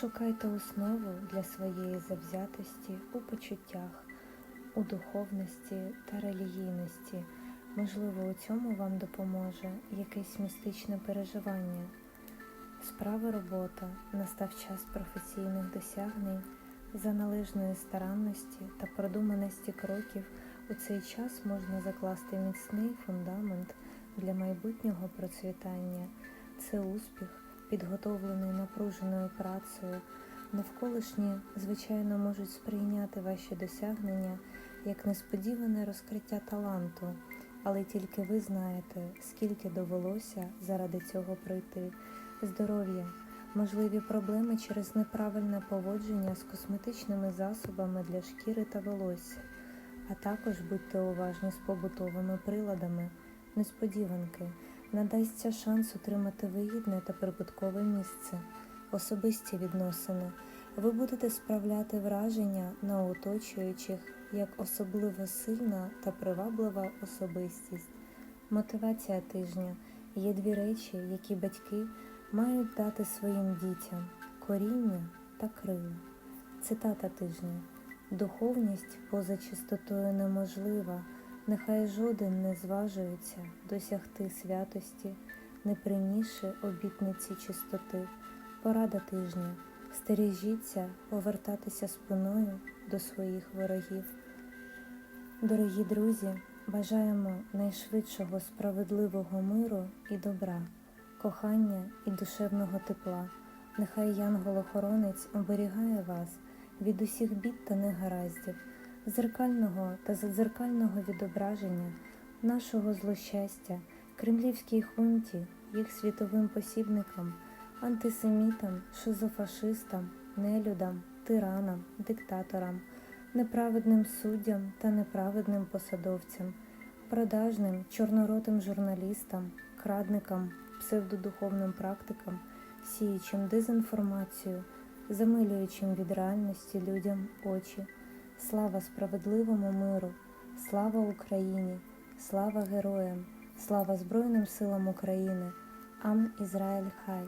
Шукайте основу для своєї завзятості у почуттях, у духовності та релігійності. Можливо, у цьому вам допоможе якесь містичне переживання. Справа робота, настав час професійних досягнень, за належної старанності та продуманості кроків у цей час можна закласти міцний фундамент для майбутнього процвітання. Це успіх, підготовлений напруженою працею. Навколишні, звичайно, можуть сприйняти ваші досягнення як несподіване розкриття таланту, але тільки ви знаєте, скільки довелося заради цього пройти. Здоров'я, можливі проблеми через неправильне поводження з косметичними засобами для шкіри та волосся, а також будьте уважні з побутовими приладами, несподіванки, надасться шанс отримати вигідне та прибуткове місце, особисті відносини. Ви будете справляти враження на оточуючих як особливо сильна та приваблива особистість. Мотивація тижня є дві речі, які батьки мають дати своїм дітям коріння та крила. Цитата тижня. Духовність поза чистотою неможлива, нехай жоден не зважується досягти святості, не принісши обітниці чистоти. Порада тижня. Стережіться повертатися спиною до своїх ворогів. Дорогі друзі, бажаємо найшвидшого справедливого миру і добра, кохання і душевного тепла. Нехай янгол-охоронець оберігає вас від усіх бід та негараздів, зеркального та задзеркального відображення нашого злощастя, кремлівській хунті, їх світовим посібникам, антисемітам, шизофашистам, нелюдам, тиранам, диктаторам, неправедним суддям та неправедним посадовцям, продажним чорноротим журналістам, крадникам, псевдодуховним практикам, сіючим дезінформацію, замилюючим від реальності людям очі. Слава справедливому миру, слава Україні, слава героям, слава Збройним силам України, Ам Ізраїль Хай.